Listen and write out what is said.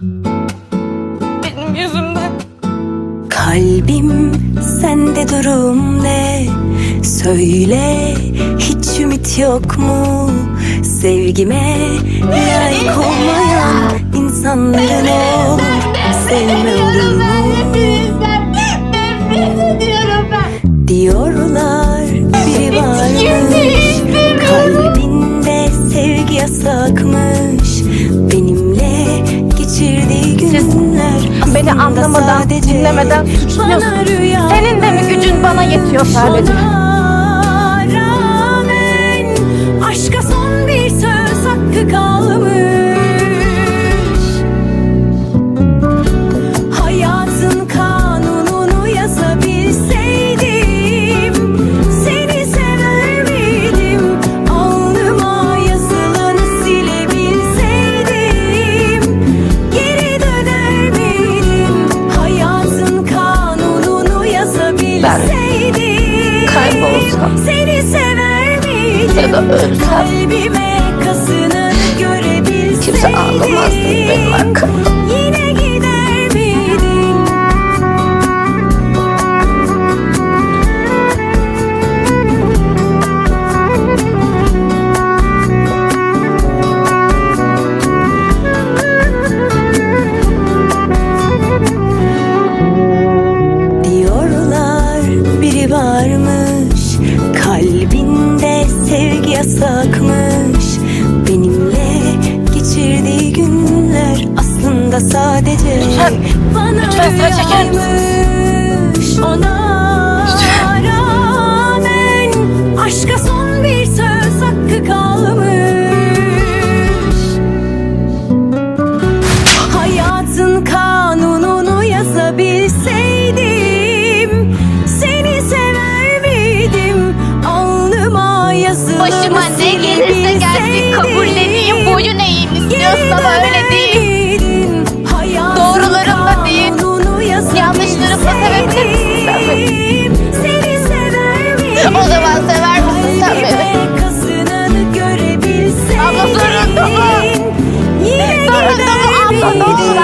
Benim yüzümden. Kalbim sende durum ne? Söyle hiç ümit yok mu? Sevgime layık olmayan insanların olur Sevme olur mu? Diyorlar biri varmış Kalbinde sevgi yasakmış günler Beni anlamadan, dinlemeden suçluyorsun. Senin de mi gücün bana yetiyor sadece? Rağmen aşka son bir söz hakkı kalmış yazabilseydim kaybolsam ya da ölsem Lütfen, lütfen sen çeker misin? rüyaymış. Ona rağmen aşka son bir söz hakkı kalmış Hayatın kanununu yazabilseydim Seni sever miydim? Alnıma yazılanı Başıma ne gelirse gelsin kabulleneyim. Boyun eğeyim istiyorsan öyle Olsa sevebilir misin? O zaman sever misin sen beni? Ama zorunda mı? Zorunda mı abla ne olur